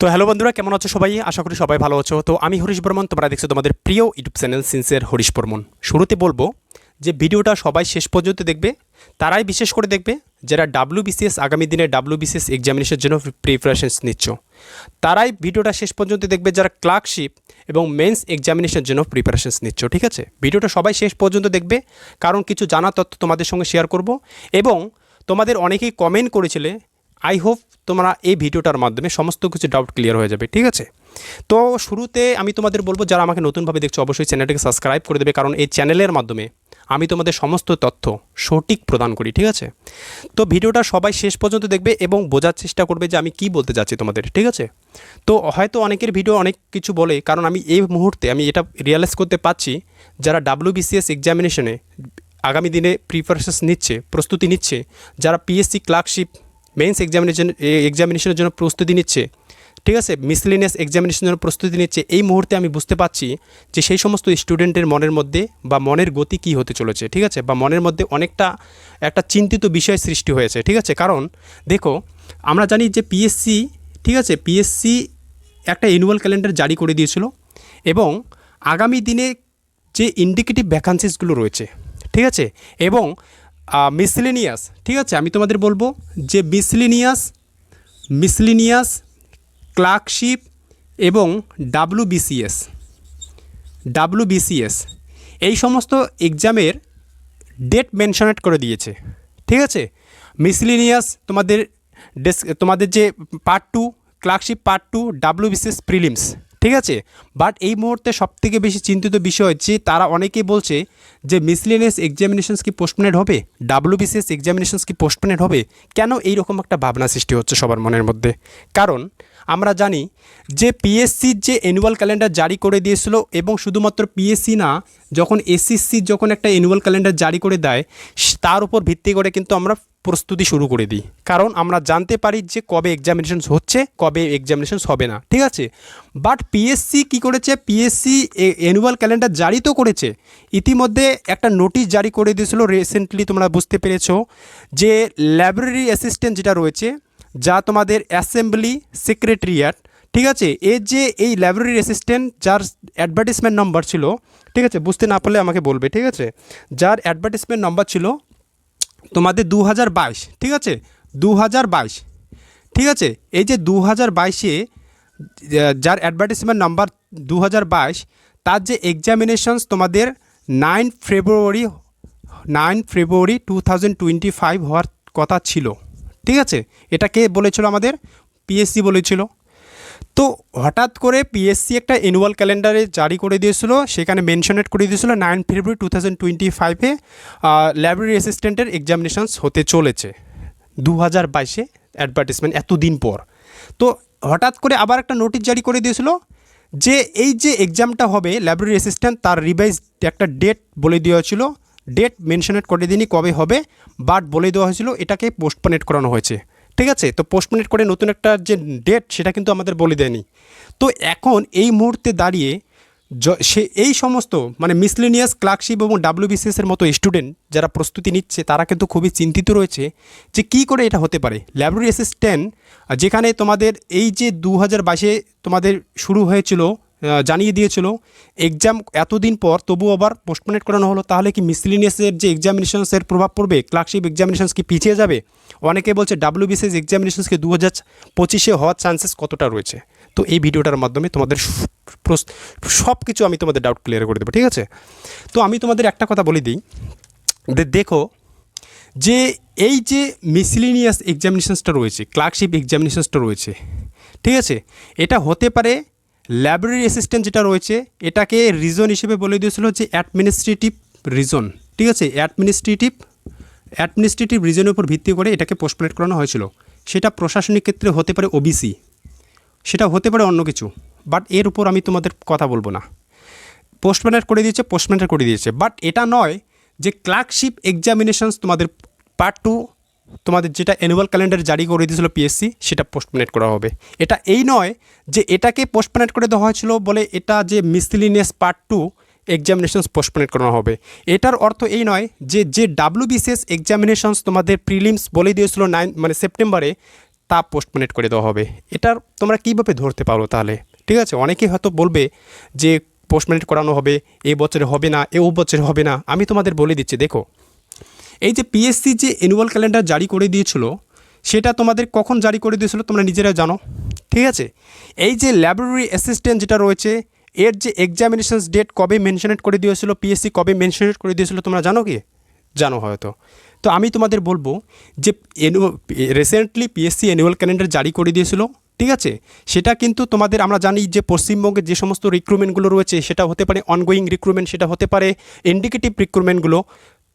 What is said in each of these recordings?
তো হ্যালো বন্ধুরা, কেমন আছো সবাই? আশা করি সবাই ভালো আছো। তো আমি হরিশ বর্মন, তোমরা দেখছ তোমাদের প্রিয় YouTube channel sincere Harish Barman. শুরুতে বলব যে ভিডিওটা সবাই শেষ পর্যন্ত দেখবে, তারাই বিশেষ করে দেখবে যারা ডাব্লিউ বিসিএস আগামী দিনে ডাব্লিউ বিসিএস এক্সামিনেশনের জন্য প্রিপারেশনস নিচ্ছ। তারাই ভিডিওটা শেষ পর্যন্ত দেখবে যারা ক্লার্কশিপ এবং মেন্স এক্সামিনেশনের জন্য প্রিপারেশনস নিচ্ছ, ঠিক আছে? ভিডিওটা সবাই শেষ পর্যন্ত দেখবে, কারণ কিছু জানা তথ্য তোমাদের সঙ্গে শেয়ার করব এবং তোমাদের অনেকেই কমেন্ট করেছিলে আই হোপ তোমরা এই ভিডিওটার মাধ্যমে সমস্ত কিছু ডাউট ক্লিয়ার হয়ে যাবে, ঠিক আছে? তো শুরুতে আমি তোমাদের বলব, যারা আমাকে নতুনভাবে দেখছ, অবশ্যই চ্যানেলটাকে সাবস্ক্রাইব করে দেবে, কারণ এই চ্যানেলের মাধ্যমে আমি তোমাদের সমস্ত তথ্য সঠিক প্রদান করি, ঠিক আছে? তো ভিডিওটা সবাই শেষ পর্যন্ত দেখবে এবং বোঝার চেষ্টা করবে যে আমি কি বলতে যাচ্ছি তোমাদের, ঠিক আছে? তো হয়তো অনেকের ভিডিও অনেক কিছু বলে, কারণ আমি এই মুহূর্তে আমি এটা রিয়েলাইজ করতে পারছি, যারা ডাব্লিউ বিসিএস এক্সামিনেশনে আগামী দিনে প্রিপারেশনস নিচ্ছে, প্রস্তুতি নিচ্ছে, যারা পিএসসি ক্লার্কশিপ মেন্স এক্সামিনেশন এক্সামিনেশনের জন্য প্রস্তুতি নিচ্ছে। ঠিক আছে? মিসলিনিয়াস এক্সামিনেশনের জন্য প্রস্তুতি নিচ্ছে। এই মুহূর্তে আমি বুঝতে পারছি যে সেই সমস্ত স্টুডেন্টের মনের মধ্যে বা মনের গতি কী হতে চলেছে, ঠিক আছে? বা মনের মধ্যে অনেকটা একটা চিন্তিত বিষয় সৃষ্টি হয়েছে, ঠিক আছে? কারণ দেখো, আমরা জানি যে পিএসসি ঠিক আছে? পিএসসি একটা অ্যানুয়াল ক্যালেন্ডার জারি করে দিয়েছিল এবং আগামী দিনে যে ইন্ডিকেটিভ ভ্যাকান্সিসগুলো রয়েছে, ঠিক আছে? এবং মিসলিনিয়াস ঠিক আছে? আমি তোমাদের বলব যে মিসলিনিয়াস মিসলিনিয়াস ক্লার্কশিপ এবং ডাব্লু বিসিএস ডাব্লু বিসিএস এই সমস্ত এক্সামের ডেট মেনশনেট করে দিয়েছে, ঠিক আছে? মিসলিনিয়াস তোমাদের ডেস তোমাদের যে part two clerkship part two W BCS prelims ঠিক আছে? বাট এই মুহূর্তে সবথেকে বেশি চিন্তিত বিষয় যে তারা অনেকেই বলছে যে মিসলিনিয়াস এক্সামিনেশনস কি পোস্টপোনেড হবে? ডাব্লিউ বিসিএস এক্সামিনেশনস কি পোস্টপোনেড হবে? কেন এইরকম একটা ভাবনা সৃষ্টি হচ্ছে সবার মনের মধ্যে? কারণ আমরা জানি যে পিএসসির যে অ্যানুয়াল ক্যালেন্ডার জারি করে দিয়েছিল এবং শুধুমাত্র পিএসসি না, যখন এসএসসি যখন একটা অ্যানুয়াল ক্যালেন্ডার জারি করে দেয় তার উপর ভিত্তি করে কিন্তু আমরা প্রস্তুতি শুরু করে দিই। কারণ আমরা জানতে পারি যে কবে এক্সামিনেশনস হচ্ছে, কবে এক্সামিনেশনস হবে না, ঠিক আছে? বাট পিএসসি কি করেছে? পিএসসি অ্যানুয়াল ক্যালেন্ডার জারি তো করেছে। ইতিমধ্যে একটা নোটিশ জারি করে দিয়েছিল রিসেন্টলি তোমরা বুঝতে পেরেছ যে লাইব্রেরি অ্যাসিস্ট্যান্ট যেটা রয়েছে যা তোমাদের অ্যাসেম্বলি সেক্রেটারিয়াট, ঠিক আছে? এর যে এই লাইব্রেরি অ্যাসিস্ট্যান্ট যার অ্যাডভার্টিসমেন্ট নম্বর ছিল, ঠিক আছে? বুঝতে না পারলে আমাকে বলবে, ঠিক আছে? যার অ্যাডভার্টিসমেন্ট নম্বর ছিল তোমাদের দু হাজার বাইশ, ঠিক আছে? দু হাজার বাইশ, ঠিক আছে? এই যে দু হাজার বাইশে যার অ্যাডভার্টিসমেন্ট নাম্বার দু হাজার বাইশ, তার যে এক্সামিনেশনস তোমাদের nine February nine February two thousand twenty five হওয়ার কথা ছিল। ঠিক আছে? এটা কে বলেছিল আমাদের? পিএসসি বলেছিল। তো হঠাৎ করে পিএসসি একটা অ্যানুয়াল ক্যালেন্ডারে জারি করে দিয়েছিল, সেখানে মেনশনেট করে দিয়েছিল nine February two thousand twenty ফাইভে লাইব্রেরি অ্যাসিস্ট্যান্টের এক্সামিনেশনস হতে চলেছে। দু হাজার বাইশে অ্যাডভার্টিসমেন্ট এতদিন পর। তো হঠাৎ করে আবার একটা নোটিশ জারি করে দিয়েছিল যে এই যে এক্সামটা হবে লাইব্রেরি অ্যাসিস্ট্যান্ট তার রিভাইজ একটা ডেট বলে দেওয়া ছিল ডেট মেনশনেট করে দিনই কবে হবে বাট বলে দেওয়া হয়েছিল এটাকে পোস্টপোনেট করানো হয়েছে। ঠিক আছে? তো পোস্টপোনেট করে নতুন একটা যে ডেট সেটা কিন্তু আমাদের বলে দেয়নি। তো এখন এই মুহূর্তে দাঁড়িয়ে সে এই সমস্ত মানে মিসলেনিয়াস ক্লার্কশিপ এবং ডাব্লিউবিসিএস এর মতো স্টুডেন্ট যারা প্রস্তুতি নিচ্ছে, তারা কিন্তু খুবই চিন্তিত রয়েছে যে কী করে এটা হতে পারে। লাইব্রেরি অ্যাসিস্ট্যান্ট যেখানে তোমাদের এই যে দু হাজার তোমাদের শুরু হয়েছিল জানিয়ে দিয়েছিল। এক্সাম এতদিন পর তবু আবার পোস্টপোনেট করানো হলো। তাহলে কি মিসলিনিয়াসের যে এক্সামিনেশনসের প্রভাব পড়বে ক্লার্কশিপ এক্সামিনেশনস কি পিছিয়ে যাবে? অনেকে বলছে ডাব্লিউবিসিএস এক্সামিনেশনসকে দু হাজার পঁচিশে হওয়ার চান্সেস কতটা রয়েছে? তো এই ভিডিওটার মাধ্যমে তোমাদের সব কিছু আমি তোমাদের ডাউট ক্লিয়ার করে দেবো, ঠিক আছে? তো আমি তোমাদের একটা কথা বলে দিই। দেখো, যে এই যে মিসলিনিয়াস এক্সামিনেশনসটা রয়েছে ক্লার্কশিপ এক্সামিনেশনসটা রয়েছে, ঠিক আছে? এটা হতে পারে লাইব্রেরি অ্যাসিস্ট্যান্ট যেটা রয়েছে, এটাকে রিজন হিসেবে বলে দিয়েছিল যে অ্যাডমিনিস্ট্রেটিভ রিজন ঠিক আছে? অ্যাডমিনিস্ট্রেটিভ অ্যাডমিনিস্ট্রেটিভ রিজনের উপর ভিত্তি করে এটাকে পোস্টপোনেট করানো হয়েছিল। সেটা প্রশাসনিক ক্ষেত্রে হতে পারে ওবিসি সেটা হতে পারে অন্য কিছু। বাট এর উপর আমি তোমাদের কথা বলব না। পোস্টম্যানের করে দিয়েছে পোস্টম্যানের করে দিয়েছে। বাট এটা নয় যে ক্লার্কশিপ এক্সামিনেশনস তোমাদের পার্ট টু তোমাদের যেটা অ্যানুয়াল ক্যালেন্ডার জারি করে দিয়েছিল পিএসসি সেটা পোস্টপোনেট করা হবে। এটা এই নয় যে এটাকে পোস্টপোনেট করে দেওয়া হয়েছিল বলে এটা যে miscellaneous part two examinations postponed করানো হবে। এটার অর্থ এই নয় যে যে ডাব্লিউ বিসিএস এক্সামিনেশনস তোমাদের প্রিলিমস বলে দিয়েছিল নাইন মানে সেপ্টেম্বরে তা পোস্টপোনেট করে দেওয়া হবে। এটার তোমরা কীভাবে ধরতে পারো তাহলে? ঠিক আছে, অনেকেই হয়তো বলবে যে পোস্টপোনেট করানো হবে, এ বছরে হবে না, এ ও বছরে হবে না। আমি তোমাদের বলে দিচ্ছি, দেখো। এই যে পিএসসি যে অ্যানুয়াল ক্যালেন্ডার জারি করে দিয়েছিল, সেটা তোমাদের কখন জারি করে দিয়েছিল তোমরা নিজেরা জানো? ঠিক আছে? এই যে ল্যাবরেটরি অ্যাসিস্ট্যান্ট যেটা রয়েছে, এর যে এক্সামিনেশনস ডেট কবে মেনশনেট করে দিয়েছিল পিএসসি কবে মেনশনেট করে দিয়েছিল তোমরা জানো কি? জানো হয়তো। তো আমি তোমাদের বলব যে রিসেন্টলি পিএসসি অ্যানুয়াল ক্যালেন্ডার জারি করে দিয়েছিল, ঠিক আছে? সেটা কিন্তু তোমাদের আমরা জানি যে পশ্চিমবঙ্গের যে সমস্ত রিক্রুটমেন্টগুলো রয়েছে, সেটা হতে পারে অনগোয়িং রিক্রুটমেন্ট সেটা হতে পারে ইন্ডিকেটিভ রিক্রুটমেন্টগুলো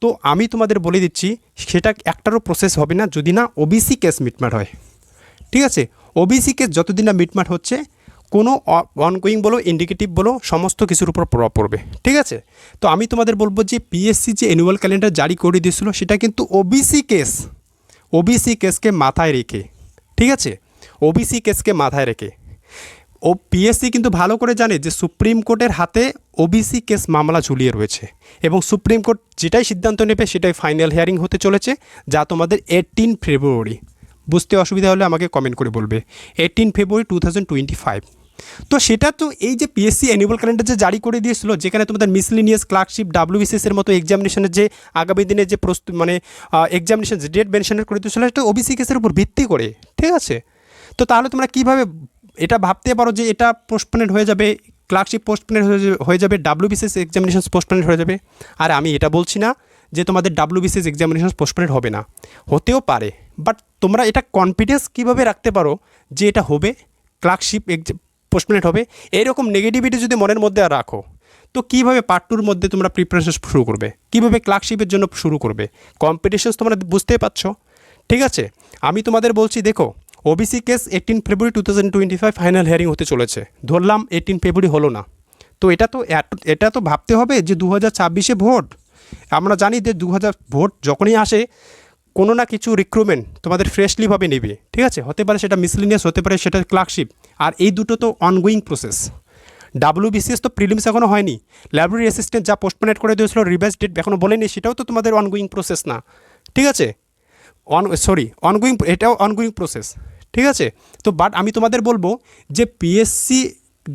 তো আমি তোমাদের বলে দিচ্ছি, সেটা একটারও প্রসেস হবে না যদি না ওবিসি কেস মিটমাট হয়। ঠিক আছে? ওবিসি কেস যতদিন না মিটমাট হচ্ছে, কোনো অনগোয়িং বলো ইন্ডিকেটিভ বলো, সমস্ত কিছুর উপর প্রভাব পড়বে। ঠিক আছে? তো আমি তোমাদের বলব যে পিএসসি যে অ্যানুয়াল ক্যালেন্ডার জারি করে দিয়েছিল, সেটা কিন্তু ওবিসি কেস ওবিসি কেসকে মাথায় রেখে। ঠিক আছে? ওবিসি কেসকে মাথায় রেখে। ও পিএসসি কিন্তু ভালো করে জানে যে সুপ্রিম কোর্টের হাতে ওবিসি কেস মামলা ঝুলিয়ে রয়েছে এবং সুপ্রিম কোর্ট যেটাই সিদ্ধান্ত নেবে, সেটাই ফাইনাল হিয়ারিং হতে চলেছে, যা তোমাদের এইটিন ফেব্রুয়ারি বুঝতে অসুবিধা হলে আমাকে কমেন্ট করে বলবে। Eighteen February two thousand twenty five তো সেটা তো এই যে পিএসসি অ্যানুয়াল ক্যালেন্ডার যে জারি করে দিয়েছিল, যেখানে তোমাদের মিসলিনিয়াস ক্লার্কশিপ ডাব্লিউবিসিএস এর মতো এক্সামিনেশনের যে আগামী দিনে যে প্রস্তুত মানে এক্সামিনেশন যে ডেট মেনশনের করে দিয়েছিল, সেটা ওবিসি কেসের উপর ভিত্তি করে, ঠিক আছে? তো তাহলে তোমরা কীভাবে এটা ভাবতে পারো যে এটা পোস্টপোনেট হয়ে যাবে? ক্লার্কশিপ পোস্টপোনেট হয়ে যাবে ডাব্লিউবিসিএস এক্সামিনেশন পোস্টপোনেট হয়ে যাবে। আর আমি এটা বলছি না যে তোমাদের ডাব্লিউবিসিএস এক্সামিনেশন পোস্টপোনেট হবে না। হতেও পারে বাট তোমরা এটা কনফিডেন্স কীভাবে রাখতে পারো যে এটা হবে, ক্লার্কশিপ পোস্টপোনেট হবে, এরকম নেগেটিভিটি যদি মনের মধ্যে রাখো, তো কীভাবে পার্ট টুর মধ্যে তোমরা প্রিপারেশন শুরু করবে? কীভাবে ক্লার্কশিপের জন্য শুরু করবে? কম্পিটিশনস তোমরা বুঝতেই পারছ। ঠিক আছে, আমি তোমাদের বলছি, দেখো OBC case eighteen February two thousand twenty five final hearing হতে চলেছে। ধরলাম এইটিন ফেব্রুয়ারি হলো না। তো এটা তো এটা তো ভাবতে হবে যে দু হাজার ছাব্বিশে ভোট, আমরা জানি যে দু হাজার ভোট যখনই আসে, কোনো না কিছু রিক্রুটমেন্ট তোমাদের ফ্রেশলিভাবে নেবে, ঠিক আছে? হতে পারে সেটা মিসলিনিয়াস হতে পারে সেটা ক্লার্কশিপ আর এই দুটো তো অনগোয়িং প্রসেস ডাব্লিউবিসিএস তো প্রিলিমস এখনও হয়নি। লাইব্রেরি অ্যাসিস্ট্যান্ট যা পোস্টপোনেট করে দিয়েছিল রিভাইস ডেট এখনও বলেনি, সেটাও তো তোমাদের অনগোয়িং প্রসেস না। ঠিক আছে? অন সরি অনগোয়িং এটাও অনগোয়িং প্রসেস ঠিক আছে? তো বাট আমি তোমাদের বলব যে পিএসসি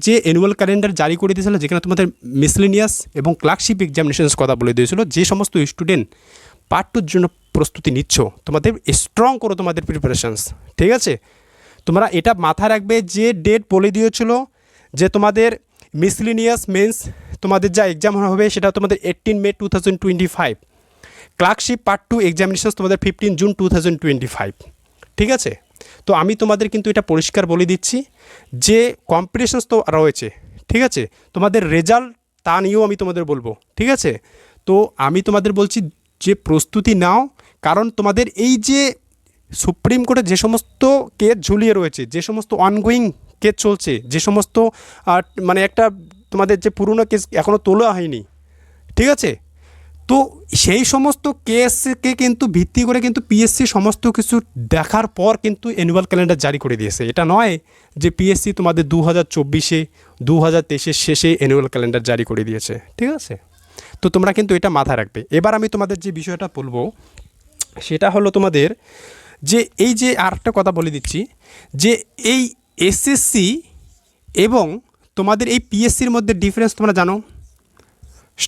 যে অ্যানুয়াল ক্যালেন্ডার জারি করে দিয়েছিল, যেখানে তোমাদের মিসলিনিয়াস এবং ক্লার্কশিপ এক্সামিনেশনস কথা বলে দিয়েছিল, যে সমস্ত স্টুডেন্ট পার্ট টুর জন্য প্রস্তুতি নিচ্ছ, তোমাদের স্ট্রং করো তোমাদের প্রিপারেশনস ঠিক আছে? তোমরা এটা মাথায় রাখবে যে ডেট বলে দিয়েছিল যে তোমাদের মিসলিনিয়াস মেন্স তোমাদের যা এক্সাম হবে সেটা তোমাদের eighteen May two thousand twenty five clerkship part two examination তোমাদের fifteen June two thousand twenty five ঠিক আছে? তো আমি তোমাদের কিন্তু এটা পরিষ্কার বলে দিচ্ছি যে কম্পিটিশনস তো রয়েছে, ঠিক আছে? তোমাদের রেজাল্ট তা নিয়েও আমি তোমাদের বলব, ঠিক আছে? তো আমি তোমাদের বলছি যে প্রস্তুতি নাও, কারণ তোমাদের এই যে সুপ্রিম কোর্টে যে সমস্ত কেস ঝুলিয়ে রয়েছে, যে সমস্ত অনগোয়িং কেস চলছে, যে সমস্ত মানে একটা তোমাদের যে পুরনো কেস এখনও তোলা হয়নি, ঠিক আছে? তো সেই সমস্ত কেসকে কিন্তু ভিত্তি করে কিন্তু পিএসসি সমস্ত কিছু দেখার পর কিন্তু অ্যানুয়াল ক্যালেন্ডার জারি করে দিয়েছে। এটা নয় যে পিএসসি তোমাদের দু হাজার চব্বিশে দু হাজার তেইশের শেষে অ্যানুয়াল ক্যালেন্ডার জারি করে দিয়েছে। ঠিক আছে? তো তোমরা কিন্তু এটা মাথায় রাখবে। এবার আমি তোমাদের যে বিষয়টা বলব, সেটা হলো তোমাদের যে এই যে আর একটা কথা বলে দিচ্ছি, যে এই এসএসসি এবং তোমাদের এই পিএসসির মধ্যে ডিফারেন্স তোমরা জানো?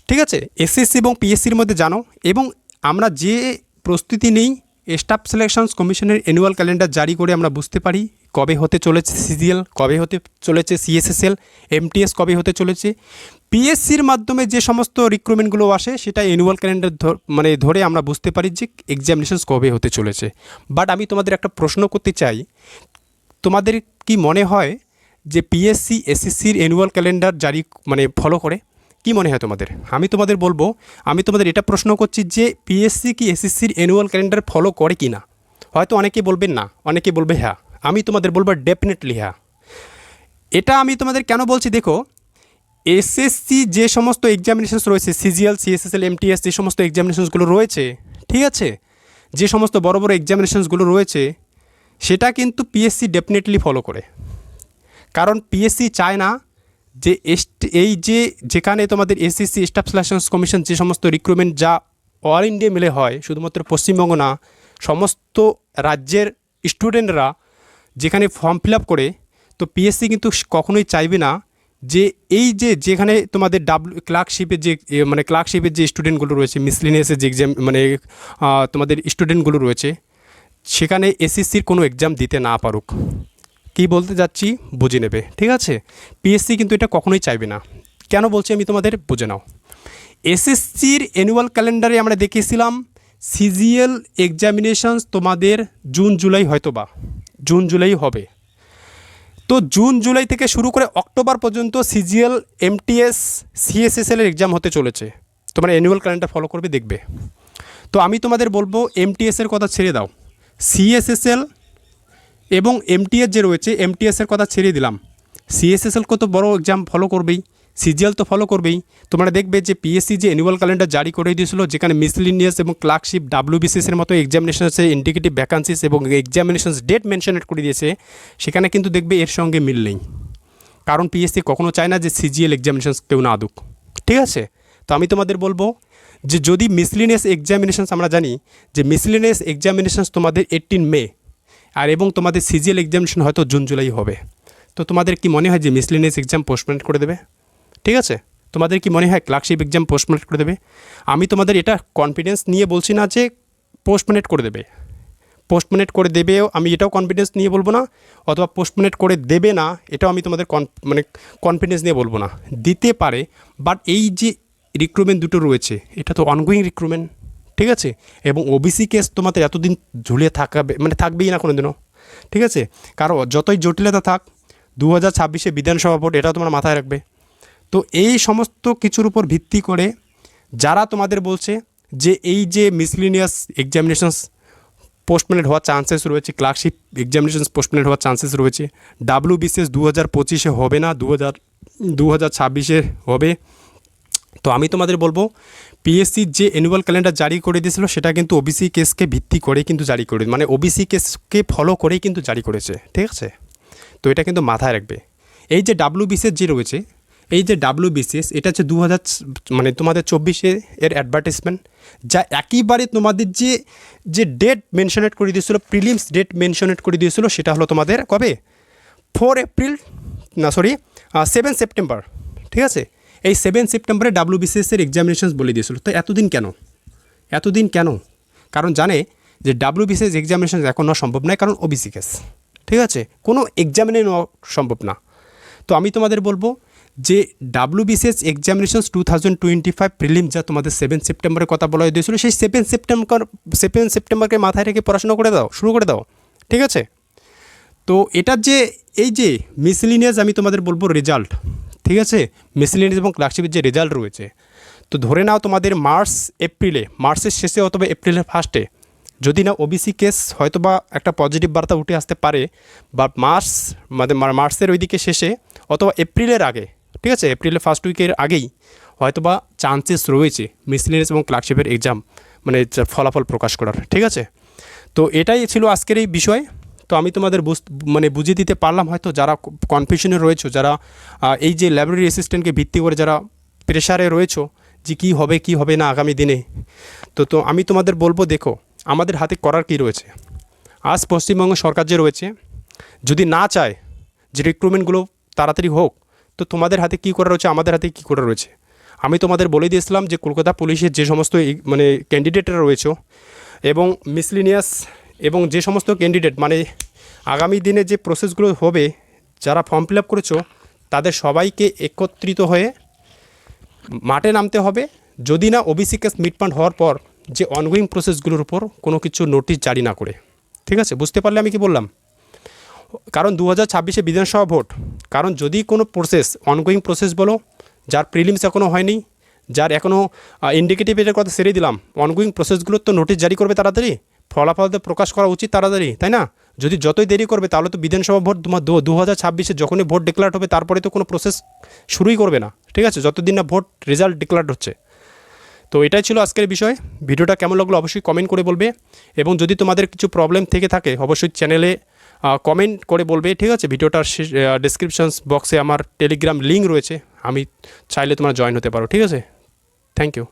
ঠিক আছে এসএসসি এবং পিএসসির মধ্যে জানো এবং আমরা যে প্রস্তুতি নেই স্টাফ সিলেকশনস কমিশনের অ্যানুয়াল ক্যালেন্ডার জারি করে আমরা বুঝতে পারি কবে হতে চলেছে সিজিএল কবে হতে চলেছে সিএসএসএল এমটিএস কবে হতে চলেছে। পিএসসির মাধ্যমে যে সমস্ত রিক্রুটমেন্টগুলো আসে, সেটা অ্যানুয়াল ক্যালেন্ডার মানে ধরে আমরা বুঝতে পারি যে এক্সামিনেশনস কবে হতে চলেছে। বাট আমি তোমাদের একটা প্রশ্ন করতে চাই, তোমাদের কি মনে হয় যে পিএসসি এসএসসির অ্যানুয়াল ক্যালেন্ডার জারি মানে ফলো করে? কি মনে হয় তোমাদের? আমি তোমাদের বলব, আমি তোমাদের এটা প্রশ্ন করছি যে পিএসসি কি এসএসসির অ্যানুয়াল ক্যালেন্ডার ফলো করে কি না? হয়তো অনেকে বলবেন না অনেকে বলবে হ্যাঁ। আমি তোমাদের বলব ডেফিনেটলি হ্যাঁ। এটা আমি তোমাদের কেন বলছি দেখো এসএসসি যে সমস্ত এক্সামিনেশনস রয়েছে সিজিএল সিএসএসএল এমটিএস যে সমস্ত এক্সামিনেশনসগুলো রয়েছে, ঠিক আছে? যে সমস্ত বড় বড় এক্সামিনেশনসগুলো রয়েছে, সেটা কিন্তু পিএসসি ডেফিনেটলি ফলো করে। কারণ পিএসসি চায় না যে এই যে যেখানে তোমাদের এসএসসি স্টাফ সিলেকশন কমিশন যে সমস্ত রিক্রুটমেন্ট যা অল ইন্ডিয়া মিলে হয়, শুধুমাত্র পশ্চিমবঙ্গ না, সমস্ত রাজ্যের স্টুডেন্টরা যেখানে ফর্ম ফিল করে, তো পিএসসি কিন্তু কখনোই চাইবে না যে এই যে যেখানে তোমাদের ডাব্লু ক্লার্কশিপের যে মানে ক্লার্কশিপের যে স্টুডেন্টগুলো রয়েছে মিসলিনিয়াসের যে এক্সাম মানে তোমাদের স্টুডেন্টগুলো রয়েছে, সেখানে এসএসসির কোনো এক্সাম দিতে না পারুক। কী বলতে যাচ্ছি বুঝে নেবে, ঠিক আছে? পিএসসি কিন্তু এটা কখনোই চাইবে না। কেন বলছি আমি তোমাদের? বুঝে নাও। এসএসসির অ্যানুয়াল ক্যালেন্ডারে আমরা দেখিয়েছিলাম সিজিএল এক্সামিনেশনস তোমাদের জুন জুলাই হয়তো বা জুন জুলাই হবে। তো জুন জুলাই থেকে শুরু করে অক্টোবর পর্যন্ত সিজিএল এমটিএস সিএসএসএল এর এক্সাম হতে চলেছে। তোমরা অ্যানুয়াল ক্যালেন্ডার ফলো করবে, দেখবে। তো আমি তোমাদের বলব এমটিএস এর কথা ছেড়ে দাও। সিএসএসএল এবং এমটিএস যে রয়েছে এমটিএস এর কথা ছেড়ে দিলাম। সিএসএসএল কত বড় এক্সাম ফলো করবেই সিজিএল তো ফলো করবেই। তোমরা দেখবে যে পিএসসি যে অ্যানুয়াল ক্যালেন্ডার জারি করে দিয়েছিল, যেখানে মিসলিনিয়াস এবং ক্লার্কশিপ ডাব্লিউবিসিএস এর মতো এক্সামিনেশনসে ইন্ডিকেটিভ ভ্যাকান্সিস এবং এক্সামিনেশনস ডেট মেনশনেট করে দিয়েছে, সেখানে কিন্তু দেখবে এর সঙ্গে মিল নেই। কারণ পিএসসি কখনো চায় না যে সিজিএল এক্সামিনেশনস কেউ না আদুক। ঠিক আছে? তো আমি তোমাদের বলব যে যদি মিসলিনিয়াস এক্সামিনেশনস আমরা জানি, যে মিসলিনিয়াস এক্সামিনেশনস তোমাদের এইটিন মে আর এবং তোমাদের সিজিএল এক্সামিনেশন হয়তো জুন, জুলাই হবে। তো তোমাদের কি মনে হয় যে মিসলিনিয়াস এক্সাম পোস্টপোনেট করে দেবে? ঠিক আছে? তোমাদের কি মনে হয় ক্লার্কশিপ এক্সাম পোস্টপোনেট করে দেবে? আমি তোমাদের এটা কনফিডেন্স নিয়ে বলছি না যে পোস্টপোনেট করে দেবে। পোস্টপোনেট করে দেবেও আমি এটাও কনফিডেন্স নিয়ে বলব না, অথবা পোস্টপোনেট করে দেবে না, এটাও আমি তোমাদের মানে কনফিডেন্স নিয়ে বলব না। দিতে পারে বাট এই যে রিক্রুটমেন্ট দুটো রয়েছে, এটা তো অনগোয়িং রিক্রুটমেন্ট ঠিক আছে? এবং ওবিসি কেস তোমাদের এতদিন ঝুলিয়ে থাকাবে মানে থাকবেই না কোনো দিনও ঠিক আছে? কারণ যতই জটিলতা থাক দু হাজার ছাব্বিশে বিধানসভা ভোট এটাও তোমার মাথায় রাখবে। তো এই সমস্ত কিছুর উপর ভিত্তি করে যারা তোমাদের বলছে যে এই যে মিসলিনিয়াস এক্সামিনেশনস পোস্টপোনেট হওয়ার চান্সেস রয়েছে ক্লার্কশিপ এক্সামিনেশনস পোস্টপোনেট হওয়ার চান্সেস রয়েছে ডাব্লিউ বিসিএস দু হাজার পঁচিশে হবে না দু হাজার দু হাজার ছাব্বিশে হবে তো আমি তোমাদের বলব পিএসসির যে অ্যানুয়াল ক্যালেন্ডার জারি করে দিয়েছিল, সেটা কিন্তু ওবিসি কেসকে ভিত্তি করে কিন্তু জারি করে মানে ওবিসি কেসকে ফলো করেই কিন্তু জারি করেছে, ঠিক আছে? তো এটা কিন্তু মাথায় রাখবে। এই যে ডাব্লিউ বিসিএস যে রয়েছে, এই যে ডাব্লিউ বিসিএস এটা হচ্ছে দু হাজার মানে তোমাদের চব্বিশে এর অ্যাডভার্টাইজমেন্ট যা একইবারে তোমাদের যে যে ডেট মেনশনেট করে দিয়েছিল প্রিলিমস ডেট মেনশনেট করে দিয়েছিল, সেটা হলো তোমাদের কবে? ফোর এপ্রিল না সরি সেভেন সেপ্টেম্বর ঠিক আছে? এই সেভেন সেপ্টেম্বরে ডাব্লিউ বিসিএসের এক্সামিনেশনস বলে দিয়েছিল। তো এতদিন কেন? এতদিন কেন? কারণ জানে যে ডাব্লিউ বিসিএস এক্সামিনেশন এখন নেওয়া সম্ভব নয়, কারণ ওবিসি কেস ঠিক আছে? কোনো এক্সামিনে নেওয়া সম্ভব না। তো আমি তোমাদের বলব যে W BCS examinations two thousand twenty five prelim যা তোমাদের সেভেন সেপ্টেম্বরের কথা বলা হয়েছিল, সেই সেভেন সেপ্টেম্বর সেভেন সেপ্টেম্বরকে মাথায় রেখে পড়াশোনা করে দাও, শুরু করে দাও। ঠিক আছে? তো এটার যে, এই যে মিসলিনিয়াস আমি তোমাদের বলব রেজাল্ট ঠিক আছে? মিসলিনিয়াস এবং ক্লার্কশিপের যে রেজাল্ট রয়েছে। তো ধরে নাও তোমাদের মার্চ এপ্রিলে মার্চের শেষে অথবা এপ্রিলের ফার্স্টে যদি না ওবিসি কেস হয়তো বা একটা পজিটিভ বার্তা উঠে আসতে পারে বা মার্চ মানে মার্চের ওইদিকে শেষে অথবা এপ্রিলের আগে, ঠিক আছে? এপ্রিলের ফার্স্ট উইকের আগেই হয়তো বা চান্সেস রয়েছে মিসলিনিয়াস এবং ক্লার্কশিপের এক্সাম মানে ফলাফল প্রকাশ করার, ঠিক আছে? তো এটাই ছিল আজকের এই বিষয়। তো আমি তোমাদের বুঝ মানে বুঝিয়ে দিতে পারলাম হয়তো যারা কনফিউশনে রয়েছো, যারা এই যে ল্যাবরেটরি অ্যাসিস্ট্যান্টকে ভিত্তি করে যারা প্রেশারে রয়েছো যে কী হবে, কি হবে না আগামী দিনে, তো তো আমি তোমাদের বলব দেখো, আমাদের হাতে করার কি রয়েছে? আজ পশ্চিমবঙ্গ সরকার যে রয়েছে, যদি না চায় যে রিক্রুটমেন্টগুলো তাড়াতাড়ি হোক, তো তোমাদের হাতে কী করা রয়েছে, আমাদের হাতে কী করা রয়েছে? আমি তোমাদের বলে দিয়েছিলাম যে কলকাতা পুলিশের যে সমস্ত মানে ক্যান্ডিডেটরা রয়েছে এবং মিসলিনিয়াস এবং যে সমস্ত ক্যান্ডিডেট মানে আগামী দিনে যে প্রসেসগুলো হবে, যারা ফর্ম ফিল আপ করেছ, তাদের সবাইকে একত্রিত হয়ে মাঠে নামতে হবে। যদি না ওবিসি কেস মিটমান্ড হওয়ার পর যে অনগোয়িং প্রসেসগুলোর উপর কোনো কিছু নোটিশ জারি না করে। ঠিক আছে? বুঝতে পারলে আমি কি বললাম? কারণ দু হাজার ছাব্বিশে বিধানসভা ভোট, কারণ যদি কোনো প্রসেস অনগোয়িং প্রসেস বলো, যার প্রিলিমস এখনও হয়নি, যার এখনও ইন্ডিকেটিভের কথা সেরে দিলাম অনগোয়িং প্রসেসগুলোর তো নোটিশ জারি করবে তাড়াতাড়ি ফলাফল তো প্রকাশ করা উচিত তাড়াতাড়ি, তাই না? যদি যতই দেরি করবে, তাহলে তো বিধানসভা ভোট দু হাজার ছাব্বিশে যখনই ভোট ডিক্লার হবে, তারপরে তো কোনো প্রসেস শুরুই করবে না, ঠিক আছে? যতদিন না ভোট রেজাল্ট ডিক্লার হচ্ছে। তো এটাই ছিল আজকের বিষয়। ভিডিওটা কেমন লাগল অবশ্যই কমেন্ট করে বলবে। এবং যদি তোমাদের কিছু প্রবলেম থেকে থাকে, অবশ্যই চ্যানেলে কমেন্ট করে বলবে, ঠিক আছে? ভিডিওটার ডিসক্রিপশন বক্সে আমার টেলিগ্রাম লিঙ্ক রয়েছে। আমি চাইলে তোমরা জয়েন হতে পারো, ঠিক আছে? Thank you